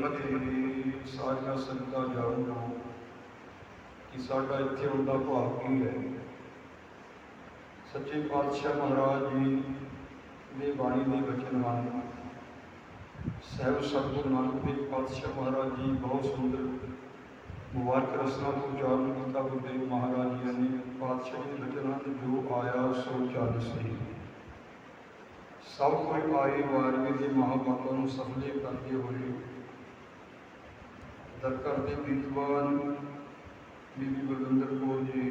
ਫਤਿਹ ਸਾਰੀਆਂ ਸੰਗਤਾਂ ਜਾਣੋ ਕਿ ਸਾਡਾ ਇੱਥੇ ਆਉਣ ਦਾ ਭਾਵ ਕੀ ਹੈ। ਸੱਚੇ ਪਾਤਸ਼ਾਹ ਮਹਾਰਾਜ ਜੀ ਦੇ ਬਾਣੀ ਦੇ ਬਚਨ ਹਨ। ਸਹਿਬ ਸਤਿਗੁਰੂ ਨਾਨਕ ਦੇਵ ਪਾਤਸ਼ਾਹ ਮਹਾਰਾਜ ਜੀ ਬਹੁਤ ਸੁੰਦਰ ਮੁਬਾਰਕ ਰਸਨਾ ਤੋਂ ਉਚਾਰਨ ਕੀਤਾ ਗੁਰਦੇਵ ਮਹਾਰਾਜ ਜੀ ਨੇ। ਪਾਤਸ਼ਾਹ ਦੇ ਬਚਨ ਹਨ, ਜੋ ਆਇਆ ਸੋ ਚੱਲ ਸਹੀ। ਸਭ ਕੋਈ ਆਏ ਵਾਰੀ ਦੇ ਮਹਾਪਾਪਾਂ ਨੂੰ ਸਫਲੇ ਕਰਦੇ ਹੋਏ। ਦਰ ਕਰਦੇ ਵਿਦਵਾਨ ਬੀਬੀ ਬਲਵਿੰਦਰ ਕੌਰ ਜੀ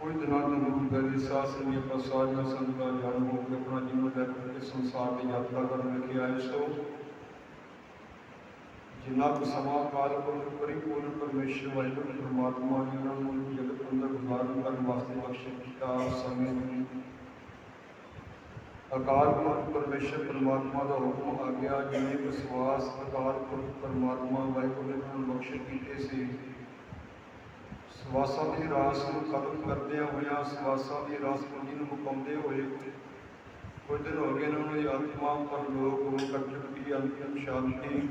ਕੋਈ ਦਿਨਾਂ ਤੋਂ ਗੁਰੂ ਗ੍ਰੰਥ ਸਾਹਿਬ ਸਿੰਘ ਜੀ ਆਪਾਂ ਸਾਰੀਆਂ ਸੰਗਤਾਂ ਜਨਮ ਹੋ ਕੇ ਆਪਣਾ ਜੀਵਨ ਲੈ ਕੇ ਸੰਸਾਰ ਦੀ ਯਾਤਰਾ ਕਰਨ ਵਿਖੇ ਆਏ ਸੋ ਜਿਨ੍ਹਾਂ ਕੁ ਸਮਾਂ ਕਾਲ ਕੋਲ ਪਰਿਪੂਰਨ ਪਰਮੇਸ਼ਰ ਵਾਹਿਗੁਰੂ ਪਰਮਾਤਮਾ ਜੀ ਉਹਨਾਂ ਨੂੰ ਜਗਤ ਅੰਦਰ ਗੁਜ਼ਾਰਨ ਕਰਨ ਵਾਸਤੇ ਬਖਸ਼ਿਸ਼ ਕੀਤਾ ਸਮੇਂ ਨੂੰ ਅਕਾਲ ਪੁਰਖ ਪਰਮੇਸ਼ਰ ਪਰਮਾਤਮਾ ਦਾ ਹੁਕਮ ਆ ਗਿਆ ਜਿਵੇਂ ਵਿਸ਼ਵਾਸ ਅਕਾਲ ਪੁਰਖ ਪਰਮਾਤਮਾ ਵਾਹਿਗੁਰੂ ਨੇ ਨੂੰ ਬਖਸ਼ਿਸ਼ ਕੀਤੇ ਸੀ। ਸਵਾਸਾਂ ਦੀ ਰਾਸ ਨੂੰ ਖਤਮ ਕਰਦਿਆਂ ਹੋਇਆ ਸਵਾਸਾਂ ਦੀ ਰਾਸ ਪੁੰਜੀ ਨੂੰ ਮੁਕਾਉਂਦੇ ਹੋਏ ਕੁਝ ਦਿਨ ਹੋ ਗਏ ਨੇ, ਉਹਨਾਂ ਦੀ ਆਤਮਾ ਪਰਲੋਕ ਨੂੰ ਕਰ ਚੁੱਕੀ ਅੰਤਿਮ ਸ਼ਾਂਤੀ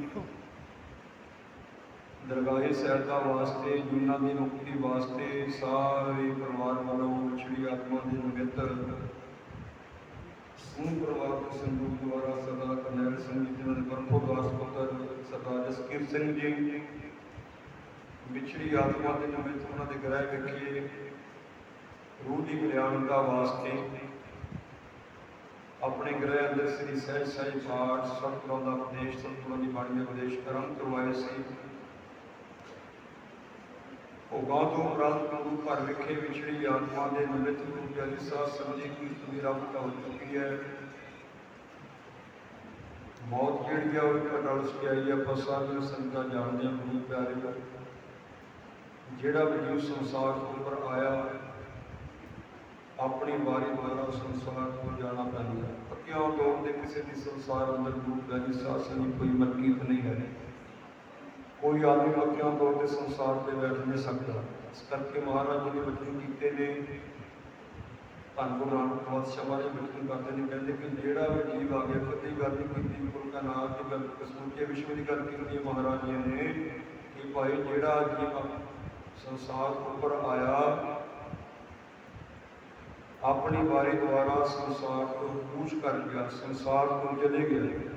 ਦਰਗਾਹੇ ਸਹਿਤਾ ਵਾਸਤੇ, ਜੁਨਾ ਦੀ ਮੁਕਤੀ ਵਾਸਤੇ ਸਾਰੇ ਪਰਿਵਾਰ ਵੱਲੋਂ ਵਿਛੜੀ ਆਤਮਾ ਦੇ ਨਿਮਿਤ ਸਮੂਹ ਪਰਿਵਾਰ ਦੇ ਸੰਯੋਗ ਦੁਆਰਾ ਸਰਦਾਰ ਕਰਨੈਲ ਸਿੰਘ ਜੀ ਜਿਨ੍ਹਾਂ ਦੇ ਪਰਮਪੁਰ ਦਾਸ ਪੁੱਤਰ ਸਰਦਾਰ ਜਸਕੀਰ ਸਿੰਘ ਜੀ। ਵਿਛੜੀ ਆਤਮਾ ਦੇ ਨਿਮਿਤ ਉਹਨਾਂ ਦੇ ਗ੍ਰਹਿ ਵਿਖੇ ਰੂਹ ਦੀ ਕਲਿਆਣਤਾ ਵਾਸਤੇ ਆਪਣੇ ਗ੍ਰਹਿ ਅੰਦਰ ਸ੍ਰੀ ਸਹਿਜ ਸਾਹਿਬ ਪਾਠ ਸਤਿਗੁਰਾਂ ਦਾ ਉਪਦੇਸ਼ ਸਤਿਗੁਰਾਂ ਦੀ ਬਾਣੀ ਦਾ ਉਪਦੇਸ਼ ਕਰਮ ਕਰਵਾਏ ਸੀ। ਭੋਗਾਂ ਤੋਂ ਉਪਰੰਤ ਗੁਰੂ ਘਰ ਵਿਖੇ ਵਿਛੜੀ ਆਤਮਾ ਦੇ ਨਿਮਿਤ ਗੁਰੂ ਪਿਆਰੀ ਸਾਹਿਬ ਸਮਝੀ ਕੀਰਤ ਦੀ ਰੱਬ ਹੋ ਚੁੱਕੀ ਹੈ। ਮੌਤ ਜਿਹੜੀ ਆ, ਉਹ ਇੱਕ ਅਟਲ ਆਪਾਂ ਸਾਰੀਆਂ ਸੰਗਤਾਂ ਜਾਣਦੇ ਹਾਂ ਗੁਰੂ ਪਿਆਰੇ ਦਾ। ਜਿਹੜਾ ਵਜੂਦ ਸੰਸਾਰ ਤੋਂ ਉੱਪਰ ਆਇਆ, ਆਪਣੀ ਵਾਰੀ ਦੁਆਰਾ ਸੰਸਾਰ ਤੋਂ ਜਾਣਾ ਪੈਂਦਾ। ਹੈ ਪੱਕਿਆਂ ਤੌਰ ਤੇ ਕਿਸੇ ਦੀ ਸੰਸਾਰ ਅੰਦਰ ਗੁਰੂ ਪਿਆਰੀ ਸਾਹਿਬ ਸੰਗੀ ਕੋਈ ਮਲਕੀਤ ਨਹੀਂ ਹੈ। ਕੋਈ ਆਦਮੀ ਪੱਕਿਆਂ ਤੌਰ ਤੇ ਸੰਸਾਰ ਤੇ ਬੈਠ ਨਹੀਂ ਸਕਦਾ। ਇਸ ਕਰਕੇ ਮਹਾਰਾਜ ਜੀ ਨੇ ਵਚਨ ਕੀਤੇ ਨੇ। ਧੰਨ ਗੁਰੂ ਨਾਨਕ ਪਾਤਸ਼ਾਹ ਬਾਰੇ ਬਚਨ ਕਰਦੇ ਨੇ। ਕਹਿੰਦੇ ਕਿ ਜਿਹੜਾ ਵੀ ਜੀਵ ਆ ਗਿਆ ਕਦੀ ਗੱਲ ਨਹੀਂ ਕੀਤੀ ਗੁਰੂ ਦਾ ਨਾਮ ਦੀ ਗੱਲ ਸਮੁੱਚੇ ਵਿਸ਼ਵ ਦੀ ਗੱਲ ਕੀਤੀ ਹੈ ਮਹਾਰਾਜ ਜੀ ਨੇ ਕਿ ਭਾਈ ਜਿਹੜਾ ਜੀਵ ਸੰਸਾਰ ਉੱਪਰ ਆਇਆ, ਆਪਣੀ ਵਾਰੀ ਦੁਆਰਾ ਸੰਸਾਰ ਤੋਂ ਕੂਚ ਕਰ ਗਿਆ, ਸੰਸਾਰ ਤੋਂ ਚਲੇ ਗਿਆ।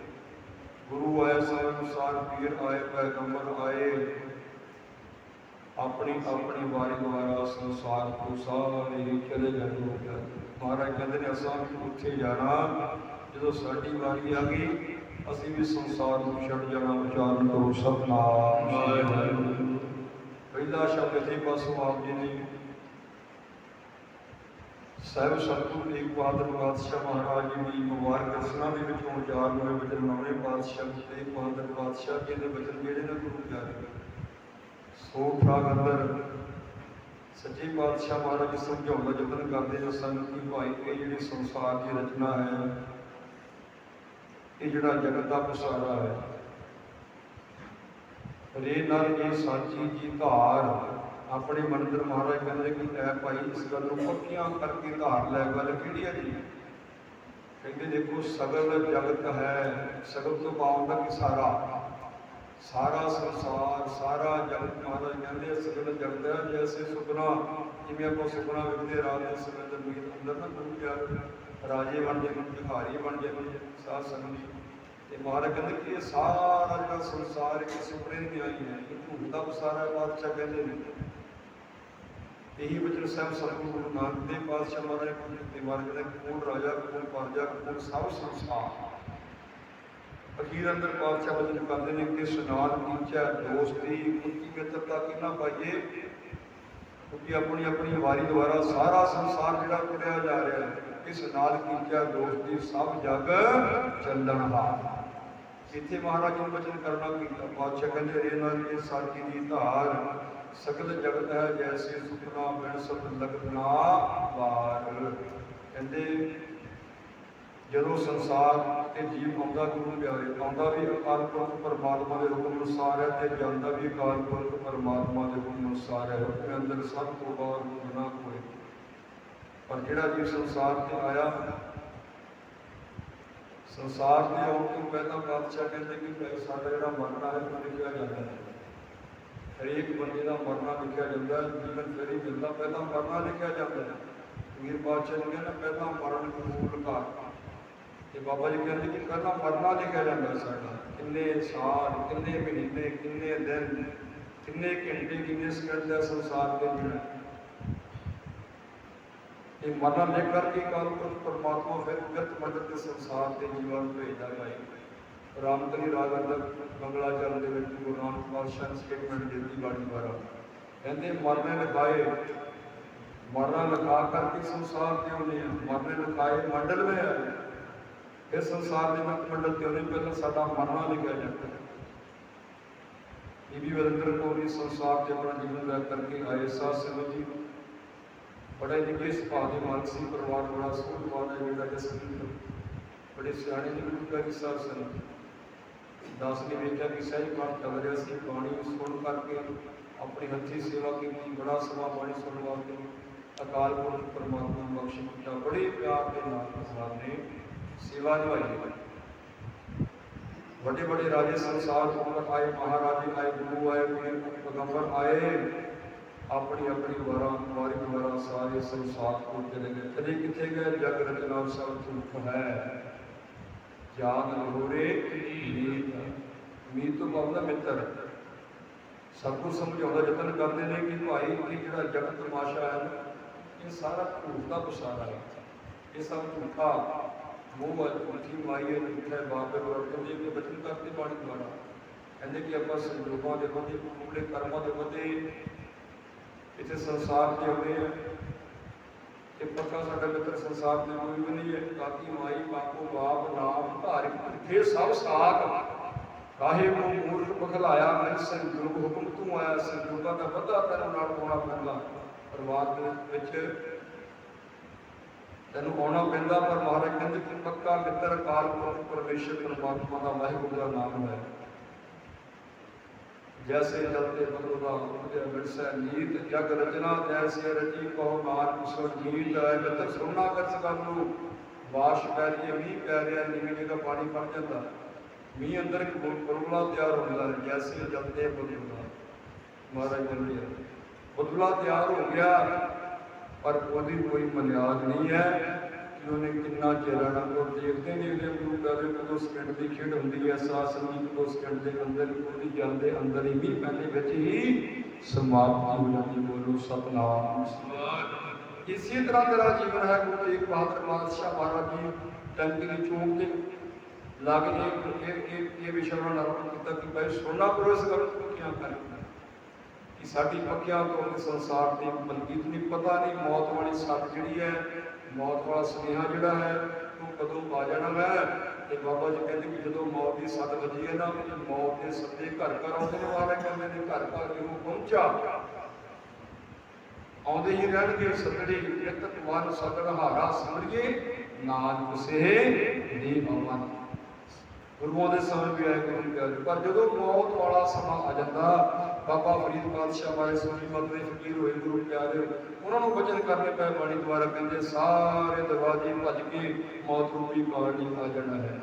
ਗੁਰੂ ਆਏ ਸੰਸਾਰ ਪੀਰ ਆਏ ਪੈਗੰਬਰ ਆਏ। ਆਪਣੀ ਆਪਣੀ ਵਾਰੀ ਦੁਆਰਾ ਸੰਸਾਰ ਤੋਂ ਸਾਰੇ ਹੀ ਚਲੇ ਗਏ ਹੋ ਗਿਆ ਮਹਾਰਾਜ ਕਹਿੰਦੇ ਨੇ ਅਸਾਂ ਵੀ ਉੱਥੇ ਜਾਣਾ। ਜਦੋਂ ਸਾਡੀ ਵਾਰੀ ਆ ਗਈ ਅਸੀਂ ਵੀ ਸੰਸਾਰ ਨੂੰ ਛੱਡ ਜਾਣਾ ਉਚਾਰਨ ਕਰੋ ਸਤਨਾਮ। ਵਾਹਿਗੁਰੂ। ਪਹਿਲਾ ਸ਼ਬਦ ਇਥੇ ਪਾਸੋਂ ਆਪ ਜੀ ਨੇ ਸਾਹਿਬ, ਸਤਿਗੁਰੂ ਤੇਗ ਬਹਾਦਰ ਪਾਤਸ਼ਾਹ ਮਹਾਰਾਜ ਜੀ ਦੀ ਮੁਬਾਰਕ ਰਸਨਾ ਦੇ ਵਿੱਚੋਂ ਉਚਾਰਨ ਹੋਏ ਬਚਨ ਨੌਵੇਂ ਪਾਤਸ਼ਾਹ ਤੇਗ ਬਹਾਦਰ ਪਾਤਸ਼ਾਹ ਜੀ ਦੇ ਬਚਨ ਜਿਹੜੇ ਨੇ ਗੁਰੂ ਪਿਆਰੇ ਸੋ ਪ੍ਰਾਗ ਅੰਦਰ, ਸੱਚੇ ਪਾਤਸ਼ਾਹ ਮਹਾਰਾਜ ਜੀ ਸਮਝਾਉਣ ਦਾ ਯਤਨ ਕਰਦੇ ਜੋ ਸੰਗਤ ਭਾਈ, ਇਹ ਜਿਹੜੀ ਸੰਸਾਰ ਦੀ ਰਚਨਾ ਹੈ, ਇਹ ਜਿਹੜਾ ਜਗਤ ਦਾ ਪਸਾਰਾ ਹੈ ਰੇ ਨਾਲ ਇਹ ਸਾਚੀ ਜੀ ਧਾਰ ਆਪਣੇ ਮੰਦਰ ਮਹਾਰਾਜ ਕਹਿੰਦੇ ਕਿ ਐ ਭਾਈ, ਇਸ ਗੱਲ ਨੂੰ ਪੱਕੀਆਂ ਕਰਕੇ ਧਾਰ ਲੈ, ਗੱਲ ਕਿਹੜੀ ਹੈ ਜੀ? ਕਹਿੰਦੇ ਦੇਖੋ, ਸਗਲ ਜਗਤ ਹੈ, ਸਗਲ ਤੋਂ ਪਾਉਂਦਾ ਕਿ ਸਾਰਾ। ਸਾਰਾ ਸੰਸਾਰ, ਸਾਰਾ ਜਗਤ ਮਹਾਰਾਜ ਕਹਿੰਦੇ ਸਗਲ ਜਗਤ ਹੈ ਜੈਸੇ ਸੁਪਨਾ, ਜਿਵੇਂ ਆਪਾਂ ਸੁਪਨਾ ਵੇਖਦੇ ਰਾਤ ਦੇ ਸਮੇਂ ਤੇ ਮੀਤ ਅੰਦਰ ਨਾ ਗੁਰੂ ਪਿਆਰ ਰਾਜੇ ਬਣ ਜਾਂਦੇ ਨੇ ਭਿਖਾਰੀ ਬਣ ਜਾਂਦੇ ਸਾਧ ਸੰਗਤ ਤੇ ਮਹਾਰਾਜ ਕਹਿੰਦੇ ਕਿ ਇਹ ਸਾਰਾ ਜਿਹੜਾ ਸੰਸਾਰ, ਇੱਕ ਸੁਪਨੇ ਦੀ ਆਈ ਹੈ ਇਹ ਝੂਠ ਦਾ ਸਾਰਾ ਬਾਦਸ਼ਾਹ ਕਹਿੰਦੇ ਨੇ। ਇਹੀ ਬਚਨ ਸਾਹਿਬ ਸਤਿਗੁਰੂ ਗੁਰੂ ਨਾਨਕ ਦੇਵ ਪਾਤਸ਼ਾਹ ਮਹਾਰਾਜ ਦੇ ਮਾਰਗ ਦੇ ਕੋਲ ਰਾਜਾ ਕੋਲ ਪਰਜਾ ਕੋਲ ਸਭ ਸੰਸਾਰ। ਅਖੀਰ ਅੰਦਰ ਪਾਤਸ਼ਾਹ ਬਚਨ ਕਰਦੇ ਨੇ ਕਿ ਸੁਨਾਦ ਕੀਚਾ ਦੋਸਤੀ ਕੁੱਤੀ ਮਿੱਤਰਤਾ ਕਿੰਨਾ ਪਾਈਏ? ਕਿਉਂਕਿ ਆਪਣੀ ਆਪਣੀ ਵਾਰੀ ਦੁਆਰਾ ਸਾਰਾ ਸੰਸਾਰ ਜਿਹੜਾ ਤੁਰਿਆ ਜਾ ਰਿਹਾ ਹੈ ਇਸ ਨਾਲ ਕੀਚਾ ਦੋਸਤੀ, ਸਭ ਜਗ ਚੱਲਣ ਹਾਰ ਇੱਥੇ ਮਹਾਰਾਜ ਨੂੰ ਬਚਨ ਕਰਨਾ ਕਿ ਪਾਤਸ਼ਾਹ ਕਹਿੰਦੇ, ਰੇ ਨਾਲ ਇਹ ਸਾਚੀ ਦੀ ਧਾਰ ਸਗਲ ਜਗਤ ਹੈ ਜੈਸੇ ਸੁਪਨਾ ਬਿਨ ਸਤ ਲਗਨਾ ਵਾਰ। ਕਹਿੰਦੇ, ਜਦੋਂ ਸੰਸਾਰ ਤੇ ਜੀਵ ਆਉਂਦਾ ਗੁਰੂ ਪਿਆਰੇ, ਆਉਂਦਾ ਵੀ ਅਕਾਲ ਪੁਰਖ ਪਰਮਾਤਮਾ ਦੇ ਹੁਕਮ ਅਨੁਸਾਰ ਹੈ ਤੇ ਜਾਂਦਾ ਵੀ ਅਕਾਲ ਪੁਰਖ ਪਰਮਾਤਮਾ ਦੇ ਹੁਕਮ ਅਨੁਸਾਰ ਹੈ। ਉਹਦੇ ਅੰਦਰ ਸਭ ਤੋਂ ਬਾਹਰ ਗੁਨਾਹ ਹੋਏ ਪਰ ਜਿਹੜਾ ਜੀਵ ਸੰਸਾਰ ਤੇ ਆਇਆ, ਸੰਸਾਰ ਦੇ ਆਉਣ ਤੋਂ ਪਹਿਲਾਂ ਬਾਦਸ਼ਾਹ ਕਹਿੰਦੇ ਕਿ ਸਾਡਾ ਜਿਹੜਾ ਮਰਨਾ ਹੈ ਉਹ ਲਿਖਿਆ ਜਾਂਦਾ ਹੈ। ਹਰੇਕ ਬੰਦੇ ਦਾ ਮਰਨਾ ਲਿਖਿਆ ਜਾਂਦਾ ਹੈ ਜੀਵਨ ਫਿਰ ਹੀ ਮਿਲਦਾ ਪਹਿਲਾਂ ਮਰਨਾ ਲਿਖਿਆ ਜਾਂਦਾ ਹੈ। ਵੀਰ ਬਾਦਸ਼ਾਹ ਨੇ ਕਹਿੰਦਾ, ਪਹਿਲਾਂ ਮਰਨ ਕਬੂਲ ਕਰ ਤੇ ਬਾਬਾ ਜੀ ਕਹਿੰਦੇ ਕਿ ਪਹਿਲਾਂ ਮਰਨਾ ਲਿਖਿਆ ਜਾਂਦਾ ਸਾਡਾ। ਕਿੰਨੇ ਸਾਲ, ਕਿੰਨੇ ਮਹੀਨੇ, ਕਿੰਨੇ ਦਿਨ, ਕਿੰਨੇ ਘੰਟੇ, ਕਿੰਨੇ ਸਕਿੰਟ ਦਾ ਸੰਸਾਰ ਦੇ ਜੀਣਾ ਇਹ ਮਰਨਾ ਲਿਖ ਕਰਕੇ ਕਾਲ ਪੁਰਖ ਪਰਮਾਤਮਾ ਫਿਰ ਗਤ ਮਦਦ ਦੇ ਸੰਸਾਰ ਦੇ ਜੀਵਨ ਭੇਜਦਾ ਭਾਈ। ਰਾਮਕਲੀ ਰਾਗ ਅੰਦਰ ਬੰਗਲਾ ਚਰਨ ਦੇ ਵਿੱਚ ਗੁਰੂ ਨਾਨਕ ਪਾਤਸ਼ਾਹ ਨੇ ਸਟੇਟਮੈਂਟ ਦਿੱਤੀ ਬਾਣੀ ਦੁਆਰਾ। ਕਹਿੰਦੇ, ਮਰਨੇ ਲਿਖਾਏ, ਮਰਨਾ ਲਿਖਾ ਕਰਕੇ ਸੰਸਾਰ ਤੇ ਆਉਂਦੇ ਆ ਮਰਨੇ ਲਿਖਾਏ ਮੰਡਲ ਵਿੱਚ ਆਏ ਇਹ ਸੰਸਾਰ ਦੇ ਮਤ ਮੰਡਲ ਤੇ ਆਉਂਦੇ, ਪਹਿਲਾਂ ਸਾਡਾ ਮਰਨਾ ਲਿਖਿਆ ਜਾਂਦਾ। ਬੀਬੀ ਵਰਿੰਦਰ ਕੌਰ ਵੀ ਸੰਸਾਰ ਤੇ ਆਪਣਾ ਜੀਵਨ ਵਿਅਕਤ ਕਰਕੇ ਆਏ। ਸਾਧ ਸੰਗਤ ਜੀ, ਬੜੇ ਨਿੱਕੇ ਸੁਭਾਅ ਦੇ ਮਾਲਕ ਸੀ, ਪਰਿਵਾਰ ਬੜਾ ਸੋਹਣਾ ਹੈ, ਜਿਹੜਾ ਜਸਮੀਨ ਬੜੇ ਸਿਆਣੇ ਜੀ ਗੁਰੂ ਸਾਹਿਬ ਸਨ ਦਾਸ ਨੇ ਵੇਖਿਆ ਕਿ ਸਹਿਜ ਪਾਠ ਚੱਲ ਰਿਹਾ ਸੀ, ਬਾਣੀ ਨੂੰ ਸੁਣ ਕਰਕੇ, ਆਪਣੀ ਹੱਥੀ ਸੇਵਾ ਕੀਤੀ, ਬੜਾ ਸਮਾਂ ਬਾਣੀ ਸੁਣਨ ਵਾਸਤੇ ਅਕਾਲ ਪੁਰਖ ਪਰਮਾਤਮਾ ਨੂੰ ਬਖਸ਼ ਕੀਤਾ ਬੜੇ ਪਿਆਰ ਦੇ ਨਾਲ ਪ੍ਰਸਾਦ ਨੇ ਸੇਵਾ ਨਿਭਾਈ ਵੱਡੇ ਵੱਡੇ ਰਾਜੇ ਸੰਸਾਰ ਤੋਂ ਆਏ ਮਹਾਰਾਜੇ, ਆਏ ਗੁਰੂ, ਆਏ ਪੀਰ, ਪੈਗੰਬਰ ਆਏ। ਆਪਣੀ ਆਪਣੀ ਵਾਰਾਂ, ਵਾਰੀ ਵਾਰਾਂ ਸਾਰੇ ਸੰਸਾਰ ਤੋਂ ਚਲੇ ਗਏ। ਕਦੇ ਕਿੱਥੇ ਗਏ? ਜਗ ਰਚਨਾ ਸਭ ਝੂਠ ਹੈ। ਜਾਨ ਹੋਰੇ ਮੀਤ ਮੀਤ ਤੋਂ ਬਾਅਦ ਮਿੱਤਰ ਸਭ ਕੁਝ ਸਮਝਾਉਂਦਾ ਯਤਨ ਕਰਦੇ ਨੇ ਕਿ ਭਾਈ ਇਹ ਜਿਹੜਾ ਜਗਤ ਤਮਾਸ਼ਾ ਹੈ ਨਾ, ਇਹ ਸਾਰਾ ਝੂਠ ਦਾ ਪਸਾਰਾ ਹੈ ਇਹ ਸਭ ਝੂਠਾ ਮੂੰਹ ਹੈ ਝੂਠੀ ਮਾਈ ਹੈ ਝੂਠਾ ਹੈ ਬਾਪ ਹੈ ਵਰਤਨ ਦੇ ਕੇ ਬਚਨ ਕਰਤੇ ਬਾਣੀ ਦੁਆਰਾ ਕਹਿੰਦੇ ਕਿ ਆਪਾਂ ਸੰਜੋਗਾਂ ਦੇ ਬੰਦੇ ਕੂੜੇ ਕਰਮਾਂ ਦੇ ਬੰਦੇ ਇੱਥੇ ਸੰਸਾਰ ਤੇ ਆਉਂਦੇ ਆ ਇਹ ਪੱਕਾ ਸਾਡਾ ਮਿੱਤਰ ਸੰਸਾਰ ਦੇ ਕੋਈ ਵੀ ਨਹੀਂ ਹੈ। ਕਾਕੀ, ਮਾਈ, ਬਾਪੂ, ਬਾਪ, ਨਾਮ ਧਾਰਿ ਭੁੱਖੇ ਸਭ ਸਾਥ ਕਾਹੇ ਨੂੰ ਮੂਰਖ ਬਖਲਾਇਆ, ਮੈਂ ਸੰਜੋਗ ਹੁਕਮ ਤੂੰ ਆਇਆ ਸੰਜੋਗਾਂ ਦਾ ਵੱਧਾ ਤੈਨੂੰ ਨਾਲ ਹੋਣਾ ਪੈਂਦਾ। ਪਰਿਵਾਰ ਦੇ ਵਿੱਚ ਤੈਨੂੰ ਆਉਣਾ ਪੈਂਦਾ, ਪਰ ਮਹਾਰਾਜ ਕਹਿੰਦੇ ਕਿ ਪੱਕਾ ਮਿੱਤਰ ਕਾਲ ਪੁਰਖ ਪਰਮੇਸ਼ਰ ਪਰਮਾਤਮਾ ਦਾ ਵਾਹਿਗੁਰੂ ਦਾ ਨਾਮ ਲੈ ਜੈਸੇ ਜਲਤੇ ਬਦਲਦਾ ਉਪਜੈ ਵਿਰਸੈ ਨੀਤ, ਜਗ ਰਚਨਾ, ਜੈਸੇ ਰਚੀ ਕਹੋ ਨਾਨਕ ਸੋ ਜੀਤ ਹੈ ਮਿੱਤਰ ਕਰ ਸਕਾਨੂੰ ਬਾਸ਼ ਪੈ ਰਹੀ ਮੀਂਹ ਪੈ ਰਿਹਾ, ਨੀਵੀਂ ਜਗ੍ਹਾ ਪਾਣੀ ਫੜ ਜਾਂਦਾ। ਮੀਂਹ ਅੰਦਰ ਇੱਕ ਬੁਲਬੁਲਾ ਤਿਆਰ ਹੁੰਦਾ ਜੈਸੇ ਜਲਤੇ ਬਦਲਦਾ ਮਹਾਰਾਜ ਕਹਿੰਦੇ ਬੁਲਬੁਲਾ ਤਿਆਰ ਹੋ ਗਿਆ, ਪਰ ਉਹਦੀ ਕੋਈ ਮਨਿਆਦ ਨਹੀਂ ਹੈ। ਕਿ ਉਹਨੇ ਕਿੰਨਾ ਚਿਰ ਉਹ ਦੇਖਦੇ ਨਹੀਂ ਗੁਰੂ ਪਿਆਰੇ ਕਦੋਂ ਸਕਿੰਟ ਦੀ ਖੇਡ ਹੁੰਦੀ ਹੈ ਸਾਸ ਸੰਗੀਤ ਕਦੋਂ ਸਕਿੰਟ ਦੇ ਅੰਦਰ ਉਹਦੀ ਜਲ ਦੇ ਅੰਦਰ ਹੀ ਵੀ ਪਹਿਲੇ ਵਿੱਚ ਹੀ ਸਮਾਪਤੀ ਹੋ ਜਾਂਦੀ। ਬੋਲੋ, ਸਤਨਾਮ। ਇਸੇ ਤਰ੍ਹਾਂ ਤੇਰਾ ਜੀਵਨ ਹੈ ਗੁਰੂ ਤੇਗ ਬਹਾਦਰ ਬਾਦਸ਼ਾਹ ਮਹਾਰਾਜ ਜੀ ਟੰਕੀ ਚੌਂਕ ਤੇ ਲੱਗ ਇਹ ਇਹ ਇਹ ਵਿਸ਼ਾ ਨਾਲ ਅਰਪਣ ਕੀਤਾ ਕਿ ਭਾਈ ਸੋਨਾ ਕਰੋ ਇਸ ਕਿਆ ਕਰ ਕਿ ਸਾਡੀ ਪੱਕਿਆਂ ਤੋਂ ਸੰਸਾਰ ਦੀ ਮਨਕੀਤ ਨਹੀਂ ਪਤਾ ਨਹੀਂ ਮੌਤ ਵਾਲੀ ਸੱਤ ਜਿਹੜੀ ਹੈ ਮੌਤ ਵਾਲਾ ਸੁਨੇਹਾ ਜਿਹੜਾ ਹੈ ਉਹ ਕਦੋਂ ਆ ਜਾਣਾ ਹੈ ਤੇ ਬਾਬਾ ਜੀ ਕਹਿੰਦੇ ਕਿ ਜਦੋਂ ਮੌਤ ਦੀ ਸੱਟ ਵੱਜੀ ਹੈ ਨਾ ਮੌਤ ਦੇ ਸੱਦੇ ਘਰ ਘਰ ਆਉਂਦੇ ਨੇ ਵਾਲੇ ਕਹਿੰਦੇ ਨੇ ਘਰ ਘਰ ਜਦੋਂ ਪਹੁੰਚਾ, ਆਉਂਦੇ ਹੀ ਰਹਿਣਗੇ ਸੱਦੜੇ ਇਤਕ ਵਨ ਸਦੜ ਹਾਰਾ ਸਮਝੀਏ, ਨਾਨਕ ਸੇ ਦੇ ਭਵਨ। ਗੁਰੂਆਂ ਦੇ ਸਮੇਂ ਵੀ ਆਏ ਗੁਰੂ ਪਿਆਰੇ ਪਰ ਜਦੋਂ ਮੌਤ ਵਾਲਾ ਸਮਾਂ ਆ ਜਾਂਦਾ ਬਾਬਾ ਫਰੀਦ ਪਾਤਸ਼ਾਹ ਬਾਰੇ ਸੋਨੀ ਮਤ ਫਕੀਰ ਹੋਏ ਗੁਰੂ ਪਿਆਰੇ ਉਹਨਾਂ ਨੂੰ ਬਚਨ ਕਰਨੇ ਪਏ, ਬਾਣੀ ਦੁਆਰਾ ਕਹਿੰਦੇ, ਸਾਰੇ ਦਰਵਾਜ਼ੇ ਭੱਜ ਕੇ ਮੌਤ ਰੂਪੀ ਕਾਰਨੀ ਆ ਜਾਣਾ ਹੈ।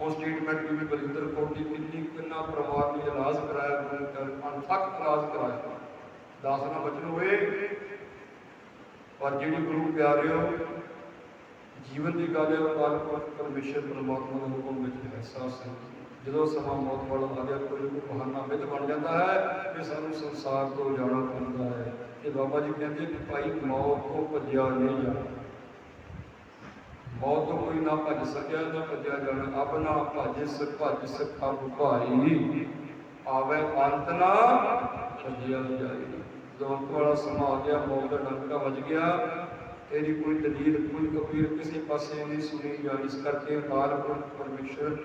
ਉਹ ਸਟੇਟਮੈਂਟ ਵੀ ਵੀ ਕੌਰ ਦੀ ਕਿੰਨੀ, ਕਿੰਨਾ ਪਰਿਵਾਰ ਨੇ ਇਲਾਜ ਕਰਾਇਆ ਗੁਰੂ ਪਿਆਰੇ ਅਣਥੱਕ ਇਲਾਜ ਕਰਾਇਆ। ਦਾਸ ਨਾ ਬਚਨ ਹੋਏ। ਪਰ ਜਿਹੜੀ ਗੁਰੂ ਪਿਆਰਿਓ ਜੀਵਨ ਦੀ ਗੱਲ ਹੈ, ਉਹ ਪਰਮੇਸ਼ਰ ਪਰਮਾਤਮਾ ਦੇ ਹੁਕਮ ਵਿੱਚ ਹੈ ਸਾਸ ਹੈ ਜਦੋਂ ਸਮਾਂ ਮੌਤ ਵਾਲਾ ਆ ਗਿਆ, ਕੋਈ ਬਹਾਨਾ ਮਿੱਤ ਬਣ ਜਾਂਦਾ ਹੈ ਕਿ ਸਾਨੂੰ ਸੰਸਾਰ ਤੋਂ ਜਾਣਾ ਪੈਂਦਾ ਹੈ। ਤੇ ਬਾਬਾ ਜੀ ਕਹਿੰਦੇ ਕਿ ਭਾਈ ਮੌਤ ਤੋਂ ਭੱਜਿਆ ਨਹੀਂ ਜਾਣਾ। ਮੌਤ ਤੋਂ ਕੋਈ ਨਾ ਭੱਜ ਸਕਿਆ, ਨਾ ਭੱਜਿਆ ਜਾਣਾ। ਆਪਣਾ ਭੱਜ ਸ ਭੱਜ ਸਖਾ ਭਾਈ। ਆਵੇ ਅੰਤ ਨਾ ਭੱਜਿਆ ਜਾਏ ਜਦੋਂ ਵਾਲਾ ਸਮਾਂ ਆ ਗਿਆ, ਮੌਤ ਦਾ ਡੰਕਾ ਵੱਜ ਗਿਆ। ਤੇਰੀ ਕੋਈ ਦਲੀਲ, ਕੋਈ ਕਬੀਰ ਕਿਸੇ ਪਾਸੇ ਨਹੀਂ ਸੁਣੀ ਜਾ ਇਸ ਕਰਕੇ ਅਕਾਲ ਪਰਮੇਸ਼ਰ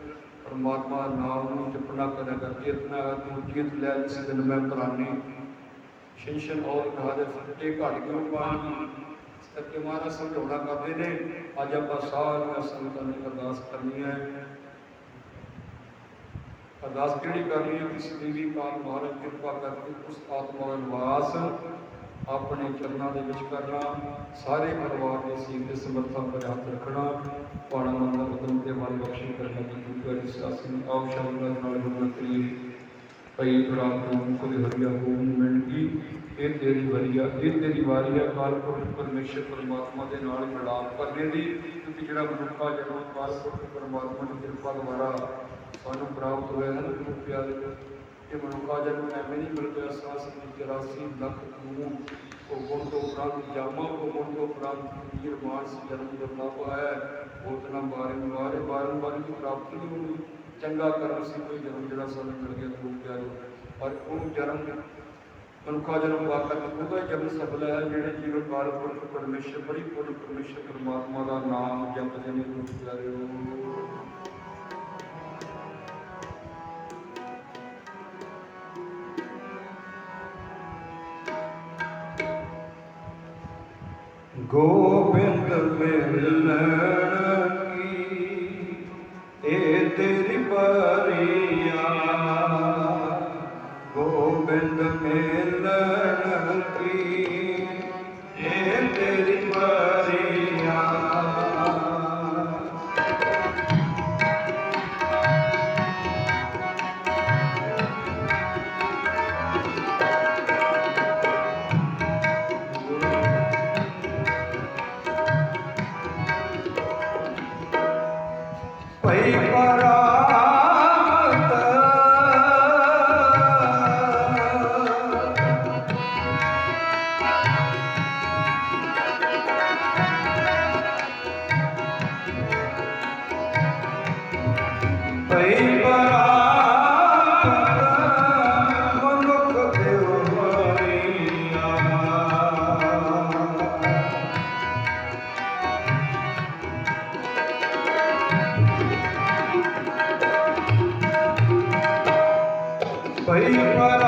ਪਰਮਾਤਮਾ ਨਾਮ ਨੂੰ ਜਪਣਾ ਕਰਿਆ ਕਰ, ਚੇਤਨਾ ਤੂੰ ਜੀਤ ਲੈ ਜਿਸ ਦਿਨ ਮੈਂ ਪ੍ਰਾਨੀ ਸ਼ਿੰਸ਼ਨ ਔਰ ਕਹਾ ਦੇ ਫੱਟੇ ਕਿਉਂ ਪਾਣੀ ਇਸ ਕਰਕੇ ਮਹਾਰਾਜ ਸਮਝਾਉਣਾ ਕਰਦੇ ਨੇ, ਅੱਜ ਆਪਾਂ ਸਾਰੀਆਂ ਸੰਗਤਾਂ ਨੇ ਅਰਦਾਸ ਕਰਨੀ ਹੈ। ਅਰਦਾਸ ਕਿਹੜੀ ਕਰਨੀ ਹੈ? ਕਿ ਸਦੀਵੀ ਕਾਲ ਮਹਾਰਾਜ ਕਿਰਪਾ ਕਰਕੇ ਉਸ ਆਤਮਾ ਦਾ ਨਿਵਾਸ ਆਪਣੇ ਚਰਨਾਂ ਦੇ ਵਿੱਚ ਕਰਨਾ, ਸਾਰੇ ਪਰਿਵਾਰ ਦੇ ਸੀਨ ਦੇ ਸਮਰਥਾ ਪਰ ਹੱਥ ਰੱਖਣਾ, ਪਾਣਾ ਮੰਦਰ ਉਦਮ ਤੇ ਮਨ ਬਖਸ਼ੀ ਕਰਨਾ ਦੀ ਗੁਰਗੜੀ ਸਾਸੀ ਆਪ ਸ਼ਬਦਾਂ ਨਾਲ ਗੁਰੂ ਕਰੀਏ ਪਈ ਪ੍ਰਾਪਤ ਨੂੰ ਕੁਝ ਹਰੀਆ ਹੋਮ ਮਿਲਦੀ ਇਹ ਤੇਰੀ ਵਰੀਆ ਇਹ ਤੇਰੀ ਵਾਰੀ ਆ ਕਾਲ ਪੁਰਖ ਪਰਮੇਸ਼ਰ ਪਰਮਾਤਮਾ ਦੇ ਨਾਲ ਮਿਲਾਪ ਕਰਨੇ ਦੀ। ਕਿਉਂਕਿ ਜਿਹੜਾ ਮਨੁੱਖਾ ਜਨਮ ਕਾਲ ਪੁਰਖ ਪਰਮਾਤਮਾ ਦੀ ਕਿਰਪਾ ਦੁਆਰਾ ਸਾਨੂੰ ਪ੍ਰਾਪਤ ਹੋਇਆ ਹੈ ਗੁਰੂ ਪਿਆਰੇ ਇਹ ਮਨੁੱਖਾ ਜਨਮ ਐਵੇਂ ਨਹੀਂ ਮਿਲ ਗਿਆ ਸਾਸ ਦੀ 84 ਲੱਖ ਨੂੰ ਉਹ ਗੁਣ ਤੋਂ ਉਪਰੰਤ ਜਾਮਾ ਕੋ ਤੋਂ ਉਪਰੰਤ ਵੀਰ ਮਾਨਸ ਜਨਮ ਦੁਰਲਭ ਹੈ। ਉਤਨਾ ਬਾਰੇ ਬਾਰੇ ਬਾਰੇ ਬਾਰੇ ਦੀ ਪ੍ਰਾਪਤੀ ਨਹੀਂ ਹੋਣੀ ਚੰਗਾ ਕਰਮ ਸੀ, ਕੋਈ ਜਨਮ ਜਿਹੜਾ ਸਾਨੂੰ ਮਿਲ ਗਿਆ ਗੁਰੂ ਪਿਆਰੇ ਪਰ ਉਹ ਜਨਮ ਮਨੁੱਖਾ ਜਨਮ ਵਾਕਰ ਉਹਦਾ ਜਨਮ ਸਫਲ ਹੈ, ਜਿਹੜੇ ਜੀਵਨ ਕਾਲ ਪੁਰਖ ਪਰਮੇਸ਼ਰ ਪਰਿਪੂਰਨ ਪਰਮੇਸ਼ਰ ਪਰਮਾਤਮਾ ਦਾ ਨਾਮ ਜਪਦੇ ਨੇ, ਗੁਰੂ ਪਿਆਰੇ ਹੋ ਭਈ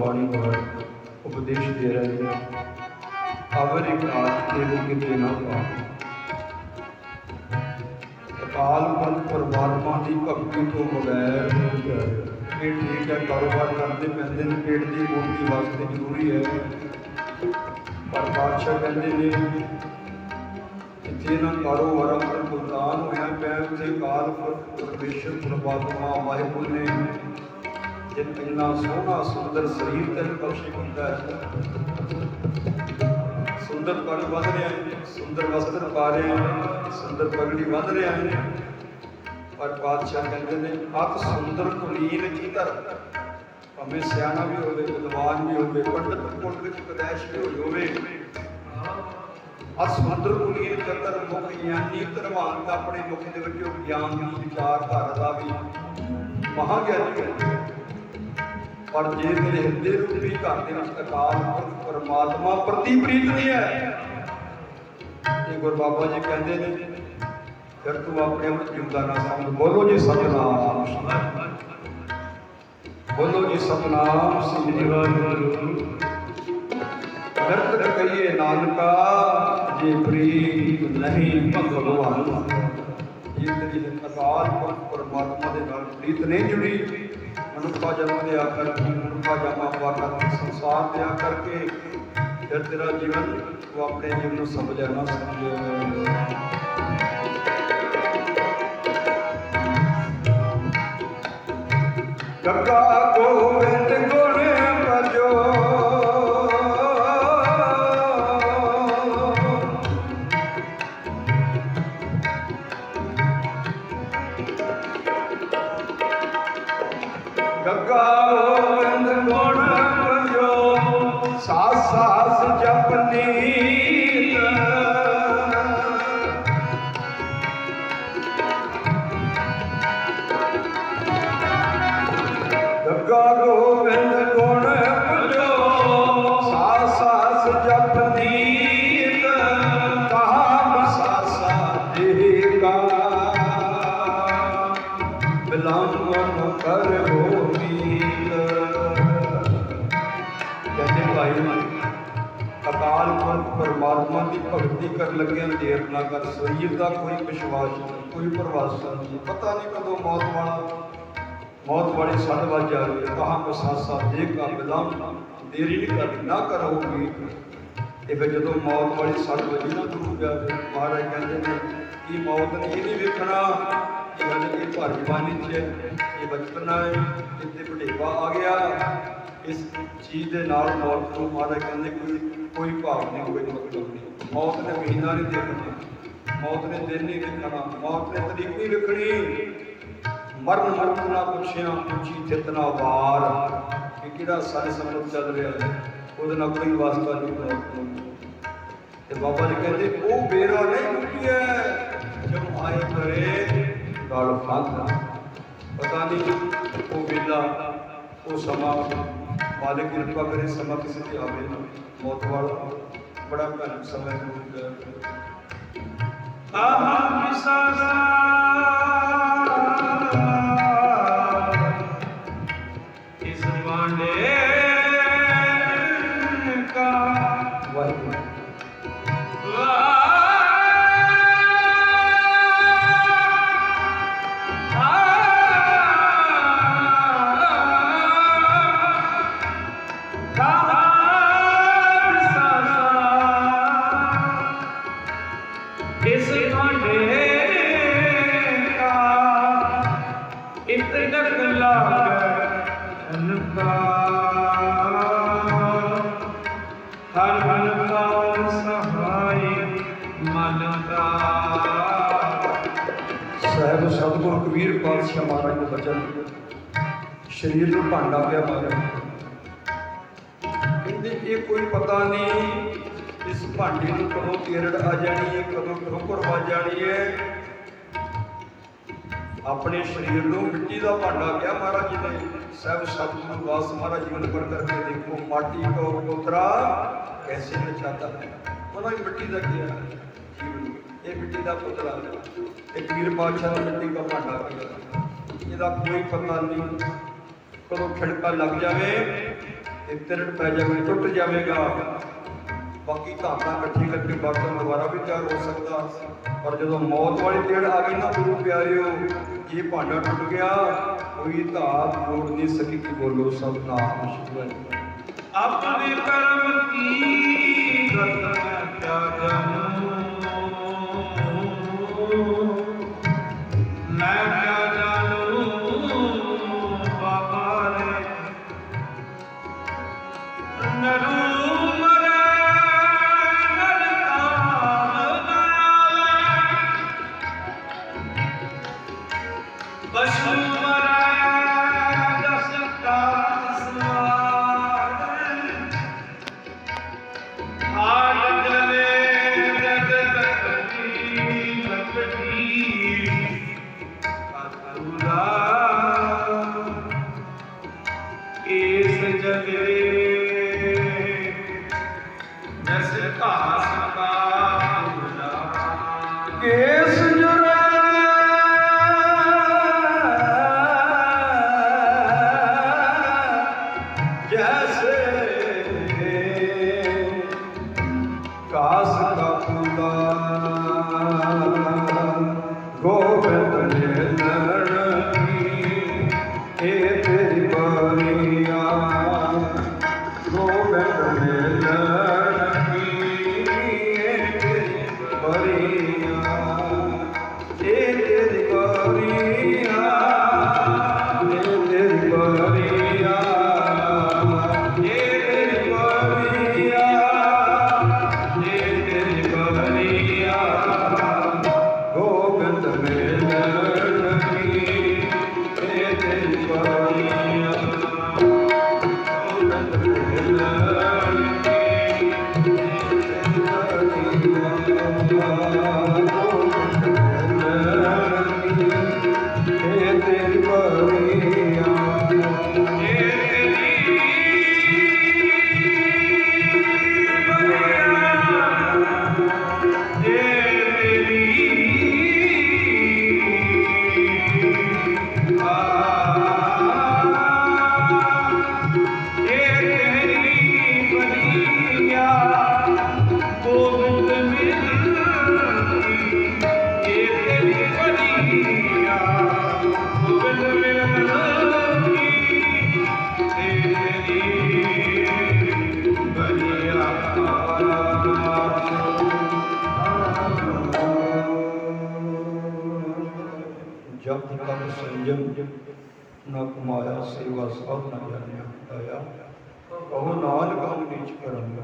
ਪਾਤਸ਼ਾਹ ਦੀ ਬਾਣੀ ਨੂੰ ਉਪਦੇਸ਼ ਦੇ ਰਹੇ ਨੇ ਅਵਰ ਇੱਕ ਆਤ ਤੇਰੇ ਕਿਤੇ ਨਾ ਪਾ ਅਕਾਲ ਪੁਰਖ ਪਰਮਾਤਮਾ ਦੀ ਭਗਤੀ ਤੋਂ ਬਗੈਰ ਇਹ ਠੀਕ ਹੈ, ਕਾਰੋਬਾਰ ਕਰਦੇ ਪੈਂਦੇ ਨੇ, ਪੇਟ ਦੀ ਪੂਰਤੀ ਵਾਸਤੇ ਜ਼ਰੂਰੀ ਹੈ। ਪਰ ਪਾਤਸ਼ਾਹ ਕਹਿੰਦੇ ਨੇ, ਜਿੱਥੇ ਨਾ ਕਾਰੋਬਾਰਾਂ ਪਰ ਗੁਲਤਾਨ ਹੋਇਆ ਪਿਆ, ਉੱਥੇ ਕਾਲ ਪੁਰਖ, ਪਰਮੇਸ਼ਰ, ਪਰਮਾਤਮਾ, ਵਾਹਿਗੁਰੂ ਨੇ ਜੇ ਇੰਨਾ ਸੋਹਣਾ ਸੁੰਦਰ ਸਰੀਰ ਤੈਨੂੰ ਬਖਸ਼ੇ ਕੀਤਾ ਹੈ। ਸੁੰਦਰ ਪਗ ਵਧ ਰਿਹਾ ਹੈ ਸੁੰਦਰ ਵਸਤਰ ਪਾ ਰਿਹਾ ਹੈ ਸੁੰਦਰ ਪਗੜੀ ਵਧ ਰਿਹਾ ਹੈ ਪਰ ਬਾਦਸ਼ਾਹ ਕਹਿੰਦੇ ਨੇ ਅਤ ਸੁੰਦਰ ਕੁਲੀਨ ਕੀ ਧਰ ਭਾਵੇਂ ਸਿਆਣਾ ਵੀ ਹੋਵੇ, ਵਿਦਵਾਨ ਵੀ ਹੋਵੇ, ਪੰਡਤ ਕੋਲ ਵਿੱਚ ਕਦੈਸ਼ ਵੀ ਹੋਵੇ ਅਤ ਕੁਲੀਨ ਚਤਰ ਮੁਖ ਗਿਆਨੀ ਧਰਮਾਨ ਦਾ ਆਪਣੇ ਮੁਖ ਦੇ ਵਿੱਚੋਂ ਗਿਆਨ ਦੀ ਵਿਚਾਰਧਾਰਾ ਦਾ ਵੀ ਮਹਾ ਗਿਆਨੀ ਹੈ। ਪਰ ਜੇ ਤੇਰੇ ਹਿਰਦੇ ਰੂਪੀ ਘਰ ਦੇ ਵਿੱਚ ਅਕਾਲ ਪੁਰਖ ਪਰਮਾਤਮਾ ਪ੍ਰਤੀ ਪ੍ਰੀਤ ਨਹੀਂ ਹੈ। ਇਹ ਗੁਰ ਬਾਬਾ ਜੀ ਕਹਿੰਦੇ ਨੇ ਫਿਰ ਤੂੰ ਆਪਣੇ ਆਪ ਨੂੰ ਜਿਉਂਦਾ ਨਾ ਸਮਝ, ਬੋਲੋ ਜੀ ਸਤਨਾਮ। ਬੋਲੋ ਜੀ ਸਤਨਾਮ, ਸ੍ਰੀ ਵਾਹਿਗੁਰੂ ਨਿਰਤ ਕਹੀਏ ਨਾਨਕਾ, ਜੇ ਪ੍ਰੀਤ ਨਹੀਂ ਭਗਵਾਨ। ਜੇ ਤੇਰੀ ਅਕਾਲ ਪੁਰਖ ਪਰਮਾਤਮਾ ਦੇ ਨਾਲ ਪ੍ਰੀਤ ਨਹੀਂ ਜੁੜੀ ਮਨੁੱਖਾ ਜਨਮ ਦੇ ਆ ਕਰਕੇ ਮਨੁੱਖਾ ਜਨਮ ਆ ਸੰਸਾਰ ਦੇ ਆ ਕਰਕੇ ਫਿਰ ਤੇਰਾ ਜੀਵਨ ਤੂੰ ਆਪਣੇ ਜੀਵਨ ਨੂੰ ਸਮਝਿਆ ਨਾ ਸਮਝਿਆ। ਗੱਗਾ ਗੋਬਿੰਦ ਲੱਗਿਆਂ ਦੇਰ ਨਾ ਕਰ ਸਰੀਰ ਦਾ ਕੋਈ ਵਿਸ਼ਵਾਸ ਨਹੀਂ ਕੋਈ ਭਰਵਾਸਾ ਨਹੀਂ। ਪਤਾ ਨਹੀਂ ਕਦੋਂ ਮੌਤ ਵਾਲਾ ਮੌਤ ਵਾਲੀ ਸੱਟ ਵੱਜ ਜਾ ਰਹੀ ਹੈ। ਕਹਾਂ ਦੇਖ ਕਾ ਬਿਲਾਮ ਦੇਰੀ ਨਹੀਂ ਕਰਨੀ ਨਾ ਕਰੋ ਮੀਤ ਫਿਰ ਜਦੋਂ ਮੌਤ ਵਾਲੀ ਸੱਟ ਵੱਜੀ ਨਾ ਗੁਰੂ ਪਿਆਰੇ ਮਹਾਰਾਜ ਕਹਿੰਦੇ ਨੇ ਕਿ ਮੌਤ ਨੇ ਇਹ ਨਹੀਂ ਵੇਖਣਾ ਕਿ ਗੱਲ ਇਹ ਭਾਜਵਾਨੀ ਚ ਹੈ, ਇਹ ਬਚਪਨਾ ਹੈ ਇੱਥੇ ਬੁਢੇਪਾ ਆ ਗਿਆ। ਇਸ ਚੀਜ਼ ਦੇ ਨਾਲ ਮੌਤ ਨੂੰ ਮਹਾਰਾਜ ਕਹਿੰਦੇ ਕੋਈ ਕੋਈ ਭਾਵ ਨਹੀਂ ਕੋਈ ਮਤਲਬ ਨਹੀਂ। ਮੌਤ ਨੇ ਮਹੀਨਾ ਨਹੀਂ ਦੇਖਣਾ। ਮੌਤ ਨੇ ਦਿਨ ਨਹੀਂ ਦੇਖਣਾ ਮੌਤ ਨੇ ਤਰੀਕ ਨਹੀਂ ਲਿਖਣੀ ਮਰਨ ਮਰਤ ਨਾ ਪੁੱਛਿਆ, ਪੁੱਛੀ ਚਿਤਨਾ ਵਾਰ। ਕਿ ਕਿਹੜਾ ਸਾਡੇ ਸਮਝ ਚੱਲ ਰਿਹਾ ਹੈ? ਉਹਦੇ ਨਾਲ ਕੋਈ ਵਾਸਤਾ ਨਹੀਂ ਮੌਤ ਨੂੰ ਤੇ ਬਾਬਾ ਜੀ ਕਹਿੰਦੇ, ਉਹ ਬੇਰਾ ਨਹੀਂ ਹੈ। ਜਦ ਆਏ ਕਰੇ ਗਲ ਫਾਂਦਾ ਪਤਾ ਨਹੀਂ ਉਹ ਵੇਲਾ, ਉਹ ਸਮਾਂ ਮਾਲਕ ਕਿਰਪਾ ਕਰੇ ਸਮਾਂ ਕਿਸੇ ਤੇ ਆਵੇ ਨਾ। ਮੌਤ ਵਾਲਾ ਬੜਾ ਭੈਣ ਸਮਾਂ ਨੂੰ ਆਹਾ ਵਿਸਾਰਾ ਇਸ ਵਾਂਡੇ ਕਾ ਵਾਹਿਗੁਰੂ ਸਰੀਰ ਨੂੰ ਭਾਂਡਾ ਪਿਆ ਮਾਰਿਆ ਕਹਿੰਦੇ, ਇਹ ਕੋਈ ਪਤਾ ਨਹੀਂ ਇਸ ਭਾਂਡੇ ਨੂੰ ਕਦੋਂ ਤੇਰੜ ਆ ਜਾਣੀ ਹੈ, ਕਦੋਂ ਠੋਕਰ ਵੱਜ ਜਾਣੀ ਹੈ। ਆਪਣੇ ਸਰੀਰ ਨੂੰ ਮਿੱਟੀ ਦਾ ਭਾਂਡਾ ਕਿਹਾ ਮਹਾਰਾਜ ਜੀ ਨੇ। ਸਭ ਸਤਿਗੁਰੂ ਵਾਸ ਮਹਾਰਾਜ ਜੀ ਨੂੰ ਕਰ ਕਰਕੇ ਦੇਖੋ, ਮਾਟੀ ਕੋ ਕੋਤਰਾ ਕੈਸੇ ਨਚਾਤਾ ਹੈ ਉਹਨਾਂ ਦੀ ਮਿੱਟੀ ਦਾ ਕਿਹਾ ਜੀਵਨ ਇਹ ਮਿੱਟੀ ਦਾ ਪੁੱਤਰਾ ਇਹ ਪੀਰ ਪਾਤਸ਼ਾਹ ਦਾ ਮਿੱਟੀ ਦਾ ਭਾਂਡਾ ਕਿਹਾ ਇਹਦਾ ਕੋਈ ਪਤਾ ਨਹੀਂ। ਕਦੋਂ ਖੜਕਾ ਲੱਗ ਜਾਵੇ ਤੇ ਤਿਰੜ ਪੈ ਜਾਵੇ, ਟੁੱਟ ਜਾਵੇਗਾ। ਬਾਕੀ ਧਾਤਾਂ ਇਕੱਠੀ ਕਰਕੇ ਬਰਤਨ ਦੁਬਾਰਾ ਵੀ ਤਿਆਰ ਹੋ ਸਕਦਾ। ਪਰ ਜਦੋਂ ਮੌਤ ਵਾਲੀ ਤੇੜ ਆ ਗਈ ਨਾ, ਗੁਰੂ ਪਿਆਰਿਓ ਇਹ ਭਾਂਡਾ ਟੁੱਟ ਗਿਆ, ਕੋਈ ਧਾਤ ਜੋੜ ਨਹੀਂ ਸਕੀ ਕਿ ਬੋਲੋ ਸਤਨਾਮ ਸ਼ਿਵਾਏ ਆਪਣੇ ਕਰਮ ਕੀ ਰਤਨ ਕਿਆ ਜਾਣੂ ਇਸ ਜਗੇ ਜਸ ਘਾਸ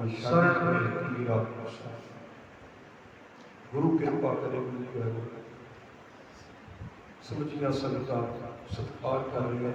ਸ਼ਰਨ ਮੇਰਾ ਗੁਰੂ ਕਿਰਪਾ ਕਰੇ ਗੁਰੂ ਕਰੇ ਸਮਝੀਆਂ ਸੰਗਤਾਂ ਸਤਿਕਾਰ ਕਰ ਰਹੀਆਂ